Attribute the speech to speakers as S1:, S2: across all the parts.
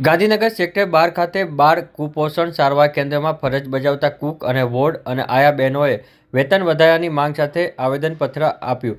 S1: Gandhinagar sector બાર ખાતે બાળ કુપોષણ સારવાર કેન્દ્રમાં ફરજ બજાવતા કુક અને વોર્ડ અને આયા બહેનોએ વેતન વધારાની માંગ સાથે આવેદનપત્ર આપ્યું.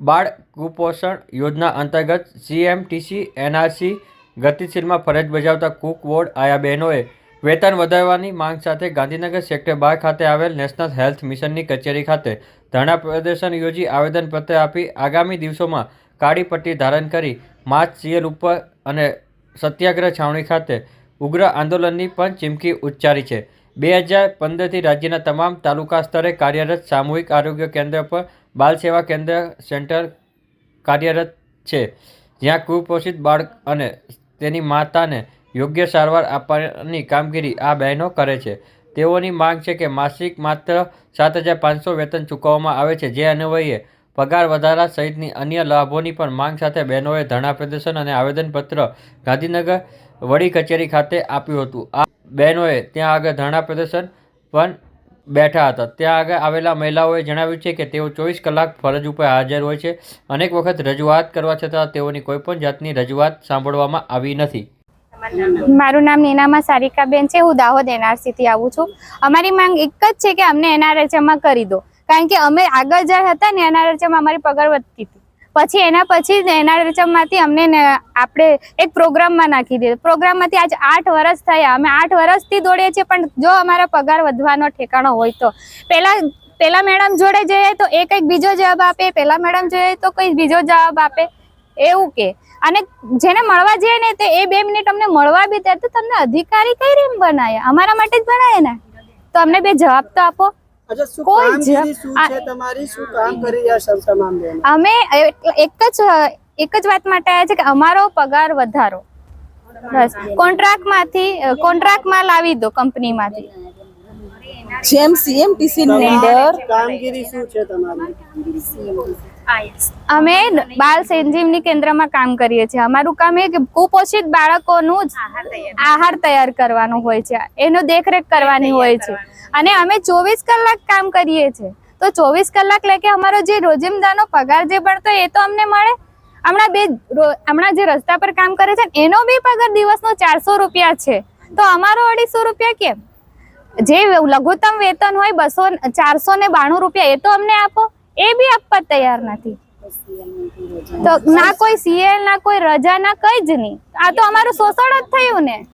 S1: બાળ કુપોષણ યોજના અંતર્ગત સીએમટીસી, એનઆરસી ગતિશીલમાં ફરજ બજાવતા કુક, વોર્ડ, આયા બહેનોએ વેતન વધારવાની માંગ સાથે ગાંધીનગર સેક્ટર બાર ખાતે આવેલ નેશનલ હેલ્થ મિશનની કચેરી ખાતે ધરણા પ્રદર્શન યોજી આવેદનપત્ર આપી આગામી દિવસોમાં કાળી પટ્ટી ધારણ કરી માર્ચ સીએલ ઉપર અને સત્યાગ્રહ છાવણી ખાતે ઉગ્ર આંદોલનની પણ ચીમકી ઉચ્ચારી છે. બે હજાર પંદરથી રાજ્યના તમામ તાલુકા સ્તરે કાર્યરત સામૂહિક આરોગ્ય કેન્દ્ર પર બાલ સેવા કેન્દ્ર સેન્ટર કાર્યરત છે, જ્યાં કુપોષિત બાળક અને તેની માતાને યોગ્ય સારવાર આપવાની કામગીરી આ બહેનો કરે છે. તેઓની માંગ છે કે માસિક માત્ર સાત હજાર પાંચસો વેતન ચૂકવવામાં આવે છે, જે અન્વયે પગાર વધારા સહિતની અન્ય લાભોની પણ માંગ સાથે બહેનોએ ધરણા પ્રદર્શન અને આવેદનપત્ર ગાંધીનગર વડી કચેરી ખાતે આપ્યું હતું. આ બહેનોએ ત્યાં આગળ ધરણા પ્રદર્શન પણ બેઠા હતા. ત્યાં આગળ આવેલા મહિલાઓએ જણાવ્યું છે કે તેઓ ચોવીસ કલાક ફરજ ઉપર હાજર હોય છે. અનેક વખત રજૂઆત કરવા છતાં તેઓની કોઈપણ જાતની રજૂઆત સાંભળવામાં આવી નથી.
S2: મારું નામ નીનામાં સારિકાબેન છે. હું દાહોદ એનઆરસીથી આવું છું. અમારી માંગ એક જ છે કે અમને એનઆરએચએમમાં કરી દો. કારણ કે અમે આગળ જ્યારે હતા ને એનઆરએચએમ અમારી પગાર વધતી હતી. પછી એના પછી એનઆરએચએમમાંથી અમને આપણે એક પ્રોગ્રામમાં નાખી દીધો. પ્રોગ્રામમાંથી આજ આઠ વર્ષ થયા. અમે આઠ વર્ષથી દોડીએ છીએ, પણ જો અમારા પગાર વધવાનો ઠેકાણો હોય તો. પહેલાં પહેલાં મેડમ જોડે જઈએ તો એ કંઈક બીજો જવાબ આપે. પહેલાં મેડમ જોઈએ તો કંઈક બીજો જવાબ આપે. એવું કે. અને જેને મળવા જઈએ ને તે એ બે મિનિટ અમને મળવા બી ત્યારે તો તમને અધિકારી કઈ રીમ બનાવ્યા અમારા માટે જ બનાવે ને? તો અમને બે જવાબ તો આપો. કોઈ જ- અમે એક જ એક જ વાત માટે આવ્યા છે કે અમારો પગાર વધારો. બસ. કોન્ટ્રાક્ટમાંથી કોન્ટ્રાક્ટમાં લાવી દો કંપનીમાંથી.
S3: જેમ સીએમટીસી ની અંદર
S4: કામગીરી શું છે તમારી?
S2: અમે બાલ સંજીવની કેન્દ્રમાં કામ કરીએ છીએ. અમારું કામ એ કે કુપોષિત બાળકોનું આહાર તૈયાર. કરવાનું હોય છે. એનો દેખરેખ કરવાની હોય છે. અને અમે ચોવીસ કલાક કામ કરીએ છીએ. તો ચોવીસ કલાક લેકે અમારો જે રોજિંદાનો પગાર જે પડતો એ તો અમને મળે. હમણાં બે હમણાં જે રસ્તા પર કામ કરે છે એનો બી પગાર દિવસનો ચારસો રૂપિયા છે. તો અમારો અઢીસો રૂપિયા કેમ? જે લઘુત્તમ વેતન હોય બસો ચારસો ને બાણું રૂપિયા એ તો અમને આપો. એ બી આપવા તૈયાર નથી. તો ના કોઈ સીએલ, ના કોઈ રજા, ના કઈ જ નહીં. આ તો અમારું શોષણ જ થયું ને.